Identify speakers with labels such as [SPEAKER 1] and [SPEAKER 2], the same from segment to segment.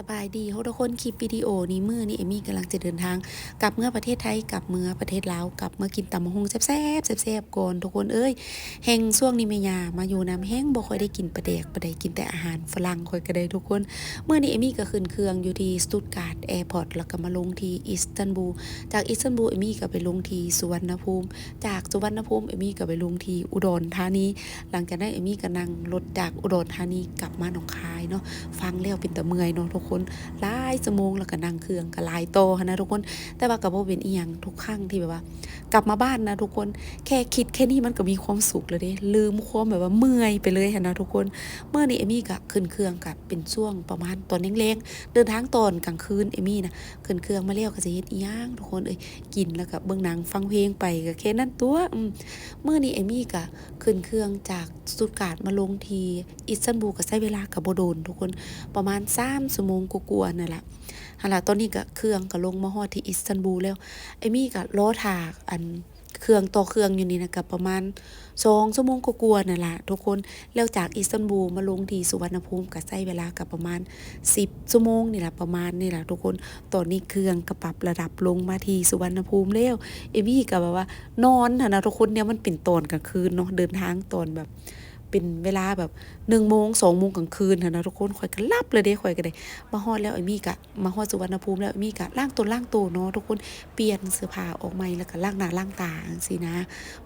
[SPEAKER 1] สบายดีทุกคนคลิปวิดีโอนี้มือนี่เอมี่กำลังจะเดินทาง กลับเมื่อประเทศไทยกลับเมื่อประเทศลาวกลับเมื่อกินตำมะฮงแซ่บแซ่บก่อนทุกคนเอ้ยแห่งช่วงนี้แม่ยามาอยู่น้ำแห้งบ่ค่อยได้กินปลาแดกปลาใดกินแต่อาหารฝรั่งค่อยก็ได้ทุกคนเมื่อนี้เอมี่ก็ขึ้นเครื่องอยู่ที่สตุตการ์ดแอร์พอร์ตแล้วก็มาลงที่อิสตันบูลจากอิสตันบูลเอมี่ก็ไปลงที่สุวรรณภูมิ จากสุวรรณภูมิเอมี่ก็ไปลงที่อุดรธานี หลังจากนั้นเอมี่ก็นั่งรถจากอุดรธานีกลับมาหนองคายเนาะฟังแล้วเป็นตะเมื่อยเนาะทุกคนหลายชั่วโมงแล้วก็นั่งเครื่องก็หลายโตนะทุกคน แต่ว่าก็บ่เป็นอีหยังทุกครั้งที่แบบว่า กลับมาบ้านนะทุกคนแค่คิดแค่นี้มันก็มีความสุขเลยเด้ลืมความแบบว่าเมื่อยไปเลยนะทุกคนเมื่อนี้เอมี่ก็ขึ้นเครื่องกับเป็นช่วงประมาณตอนเล้งๆเดินทางตอนกลางคืนเอมี่นะขึ้นเครื่องมาแล้วก็สิเฮ็ดอีหยังทุกคนเอ้ยกินแล้วก็เบิ่งหนังฟังเพลงไปก็แค่นั้นตัวเมื่อนี้เอมี่ก็ขึ้นเครื่องจากสตุตการมาลงทีอิสตันบูลก็ใช้เวลาก็บ่โดนทุกคนประมาณ3ชั่วโมงกว่าๆนั่นแหละหั่นละตอนนี้ก็เครื่องก็ลงมาฮอดที่อิสตันบูลแล้วไอ้มี่ก็รอท่าอันเครื่องต่อเครื่องอยู่นี่นะก็ประมาณ2ชั่วโมงกว่าๆนั่นแหละทุกคนแล้วจากอิสตันบูลมาลงที่สุวรรณภูมิก็ใช้เวลาก็ประมาณ 10ชั่วโมงนี่แหละประมาณนี่แหละทุกคนตอนนี้เครื่องก็ปรับระดับลงมาที่สุวรรณภูมิแล้วเอมี่ก็แบบว่านอนนนะทุกคนเนี่ยมันเป็นตอนกลางคืนเนาะเดินทางตอนแบบ เป็นเวลาแบบหนึ่งโมงสองโมงกลางคืนนนะทุกคนข่อยก็รับเลยเด้ข่อยก็ได้มาฮอดแล้วไอ้มี่กะมาฮอดสุวรรณภูมิแล้วไอ้มี่กะล่างตัวล่างตัวเนาะทุกคนเปลี่ยนเสื้อผ้าออกใหม่แล้วก็ล่างหน้าล่างตาจังซี่นะ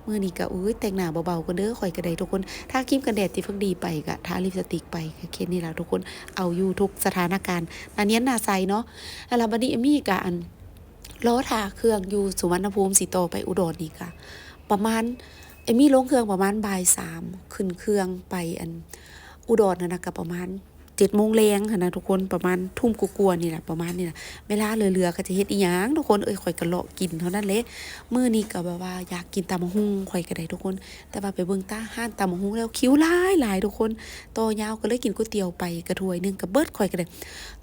[SPEAKER 1] เมื้อนี้ก็อุ้ยแต่งหน้าเบาๆกันเด้อข่อยก็ได้ทุกคนถ้าครีมกันแดดที่เพิ่งดีไปก็ทาลิปสติกไปก็แค่นี้ล่ะทุกคนเอาอยู่ทุกสถานการณ์อันนี้หน้าใสเนาะแล้วบัดนี้ไอ้มี่กะอันล้อทาเครื่องอยู่สุวรรณภูมิสิโตไปอุดรนี่กะประมาณ เอมี่ลงเครื่องประมาณบ่ายสามขึ้นเครื่องไปอันอุดรนะนะกับประมาณ เจ็ดโมงแรงค่ะนะทุกคนประมาณทุ่มกลัวๆนี่แหละประมาณนี่แหละเวลาเรือๆก็จะเฮ็ดอีหยังทุกคนเอ้ยข่อยก็เลาะกินเท่านั้นแหละมื้อนี้ก็แบบว่าอยากกินตำบักหุ่งข่อยก็ได้ทุกคน แต่ว่าไปเบิ่งตาห้านตำบักหุ่งแล้วคิ้วหลายหลายทุกคนต่อยาวก็เลยกินก๋วยเตี๋ยวไปกระถวยหนึงกับเบิดข่อยก็ได้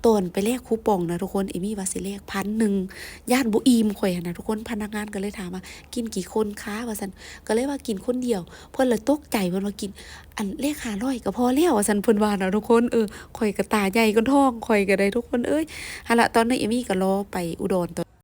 [SPEAKER 1] ตอนไปแลกคูปองนะทุกคนเอมี่ว่าสิแลกพันหนึ่งย่านบ่อิ่มข่อยนะทุกคนพนักงานก็เลยถามว่ากินกี่คนคะว่าซั่นก็เลยว่ากินคนเดียว เพิ่นเลยตกใจเพิ่นว่ากินอันเลขหาร้อยก็พอแล้วว่าซั่นเพิ่นว่านะทุกคนเออข่อยก็ตาใหญ่ก็ท้องข่อยก็ได้ทุกคนเอ้ยฮะละตอนนี้เอมี่ก็รอไปอุดรตอน